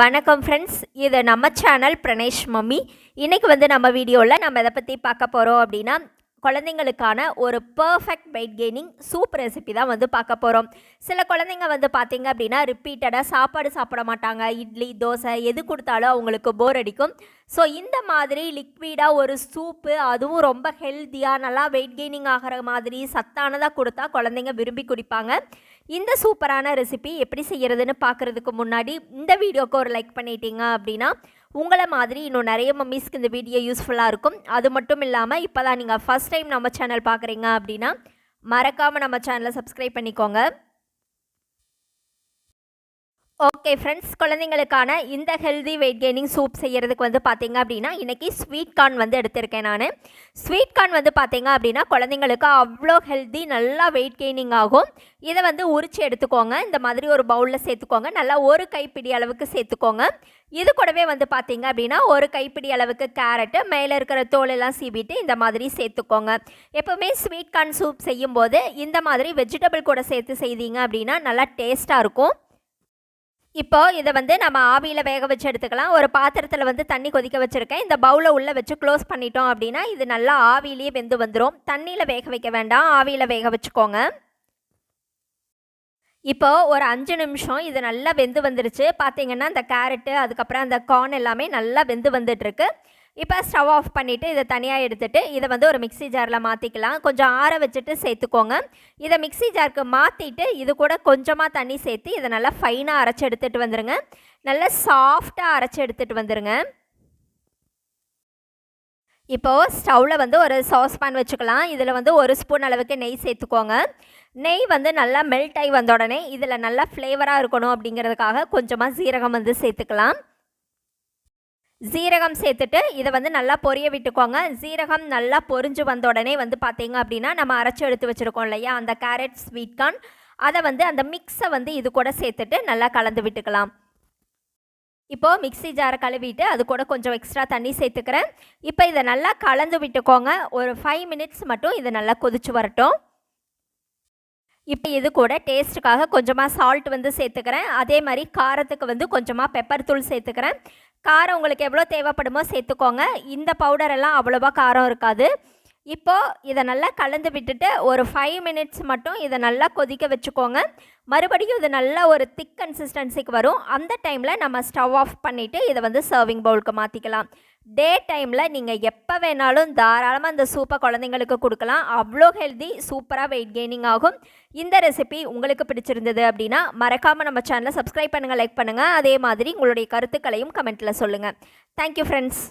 வணக்கம் ஃப்ரெண்ட்ஸ் இது நம்ம சேனல் பிரணேஷ் மம்மி. இன்றைக்கி வந்து நம்ம வீடியோவில் நம்ம எதை பற்றி பார்க்க போகிறோம் அப்படின்னா குழந்தைங்களுக்கான ஒரு perfect weight gaining soup recipe தான் வந்து பார்க்க போகிறோம் சில குழந்தைங்க வந்து பார்த்திங்க அப்படின்னா ரிப்பீட்டடாக சாப்பாடு சாப்பிட மாட்டாங்க. இட்லி தோசை எது கொடுத்தாலும் அவங்களுக்கு போர் அடிக்கும். ஸோ இந்த மாதிரி லிக்விடாக ஒரு சூப்பு அதுவும் ரொம்ப ஹெல்த்தியாக நல்லா வெயிட் கெய்னிங் ஆகிற மாதிரி சத்தானதாக கொடுத்தா குழந்தைங்க விரும்பி குடிப்பாங்க. இந்த சூப்பரான ரெசிபி எப்படி செய்கிறதுன்னு பார்க்குறதுக்கு முன்னாடி இந்த வீடியோக்கு ஒரு லைக் பண்ணிட்டீங்க அப்படின்னா உங்களை மாதிரி இன்னும் நிறைய மம்மிஸ்க்கு இந்த வீடியோ யூஸ்ஃபுல்லாக இருக்கும். அது மட்டும் இல்லாமல் இப்போ தான் நீங்கள் ஃபஸ்ட் டைம் நம்ம சேனல் பார்க்குறீங்க அப்படின்னா மறக்காமல் நம்ம சேனலை சப்ஸ்கிரைப் பண்ணிக்கோங்க. ஓகே ஃப்ரெண்ட்ஸ் குழந்தைங்களுக்கான இந்த ஹெல்தி வெயிட் கெய்னிங் சூப் செய்கிறதுக்கு வந்து பார்த்தீங்க அப்படின்னா இன்றைக்கி ஸ்வீட் கார்ன் வந்து எடுத்திருக்கேன் நான். ஸ்வீட் கார்ன் வந்து பார்த்தீங்க அப்படின்னா குழந்தைங்களுக்கு அவ்வளோ ஹெல்தி நல்லா வெயிட் கெய்னிங் ஆகும். இதை வந்து உரிச்சு எடுத்துக்கோங்க. இந்த மாதிரி ஒரு பவுலில் சேர்த்துக்கோங்க. நல்லா ஒரு கைப்பிடி அளவுக்கு சேர்த்துக்கோங்க. இது கூடவே வந்து பார்த்தீங்க அப்படின்னா ஒரு கைப்பிடி அளவுக்கு கேரட்டு மேலே இருக்கிற தோலெல்லாம் சீவிட்டு இந்த மாதிரி சேர்த்துக்கோங்க. எப்போவுமே ஸ்வீட் கார்ன் சூப் செய்யும்போது இந்த மாதிரி வெஜிடபிள் கூட சேர்த்து செய்தீங்க அப்படின்னா நல்லா டேஸ்ட்டாக இருக்கும். இப்போ இதை வந்து நம்ம ஆவியில் வேக வச்சு எடுத்துக்கலாம். ஒரு பாத்திரத்தில் வந்து தண்ணி கொதிக்க வச்சுருக்கேன். இந்த பவுலை உள்ளே வச்சு க்ளோஸ் பண்ணிட்டோம் அப்படின்னா இது நல்லா ஆவியிலேயே வெந்து வந்துடும் தண்ணியில் வேக வைக்க வேண்டாம். ஆவியில் வேக வச்சுக்கோங்க. இப்போ ஒரு அஞ்சு நிமிஷம் இது நல்லா வெந்து வந்துருச்சு. பார்த்தீங்கன்னா அந்த கேரட்டு அதுக்கப்புறம் அந்த கார்ன் எல்லாமே நல்லா வெந்து வந்துட்டுருக்கு இப்போ ஸ்டவ் ஆஃப் பண்ணிவிட்டு இதை தனியாக எடுத்துகிட்டு இதை வந்து ஒரு மிக்சி ஜாரில் மாற்றிக்கலாம் கொஞ்சம் ஆற வச்சுட்டு சேர்த்துக்கோங்க. இதை மிக்சி ஜாருக்கு மாற்றிட்டு இது கூட கொஞ்சமாக தண்ணி சேர்த்து இதை நல்லா ஃபைனாக அரைச்சி எடுத்துகிட்டு வந்துடுங்க நல்லா சாஃப்டாக அரைச்சி எடுத்துகிட்டு வந்துடுங்க இப்போது ஸ்டவ்வில் வந்து ஒரு சாஸ் பேன் வச்சுக்கலாம். இதில் வந்து ஒரு ஸ்பூன் அளவுக்கு நெய் சேர்த்துக்கோங்க. நெய் வந்து நல்லா மெல்ட் ஆகி வந்த உடனே இதில் நல்லா ஃப்ளேவராக இருக்கணும் அப்படிங்கிறதுக்காக கொஞ்சமாக சீரகம் வந்து சேர்த்துக்கலாம். ஜீரகம் சேர்த்துட்டு இதை வந்து நல்லா பொரிய விட்டுக்கோங்க. ஜீரகம் நல்லா பொரிஞ்சு வந்த உடனே வந்து பார்த்தீங்க அப்படின்னா நம்ம அரைச்சி எடுத்து வச்சுருக்கோம் இல்லையா? அந்த கேரட் ஸ்வீட் கார்ன் அதை வந்து அந்த மிக்ஸை வந்து இது கூட சேர்த்துட்டு நல்லா கலந்து விட்டுக்கலாம். இப்போது மிக்ஸி ஜாரை கழுவிட்டு அது கூட கொஞ்சம் எக்ஸ்ட்ரா தண்ணி சேர்த்துக்கிறேன். இப்போ இதை நல்லா கலந்து விட்டுக்கோங்க. ஒரு ஃபைவ் மினிட்ஸ் மட்டும் இதை நல்லா கொதிச்சு வரட்டும். இப்போ இது கூட டேஸ்ட்டுக்காக கொஞ்சமாக சால்ட் வந்து சேர்த்துக்கிறேன். அதே மாதிரி காரத்துக்கு வந்து கொஞ்சமாக பெப்பர் தூள் சேர்த்துக்கிறேன். காரம் உங்களுக்கு எவ்வளோ தேவைப்படுமோ சேர்த்துக்கோங்க. இந்த பவுடர் எல்லாம் அவ்வளோவா காரம் இருக்காது. இப்போது இதை நல்லா கலந்து விட்டுட்டு ஒரு ஃபைவ் மினிட்ஸ் மட்டும் இதை நல்லா கொதிக்க வச்சுக்கோங்க. மறுபடியும் இது நல்லா ஒரு திக் கன்சிஸ்டன்சிக்கு வரும். அந்த டைமில் நம்ம ஸ்டவ் ஆஃப் பண்ணிவிட்டு இதை வந்து சர்விங் பவுலுக்கு மாற்றிக்கலாம் டே டைமில் நீங்கள் எப்போ வேணாலும் தாராளமாக அந்த சூப்பை குழந்தைங்களுக்கு கொடுக்கலாம். அவ்வளோ ஹெல்தி சூப்பராக வெயிட் கெய்னிங் ஆகும். இந்த ரெசிபி உங்களுக்கு பிடிச்சிருந்தது அப்படின்னா மறக்காமல் நம்ம சேனலை சப்ஸ்கிரைப் பண்ணுங்கள் லைக் பண்ணுங்கள் அதே மாதிரி உங்களுடைய கருத்துக்களையும் கமெண்ட்டில் சொல்லுங்கள் தேங்க்யூ ஃப்ரெண்ட்ஸ்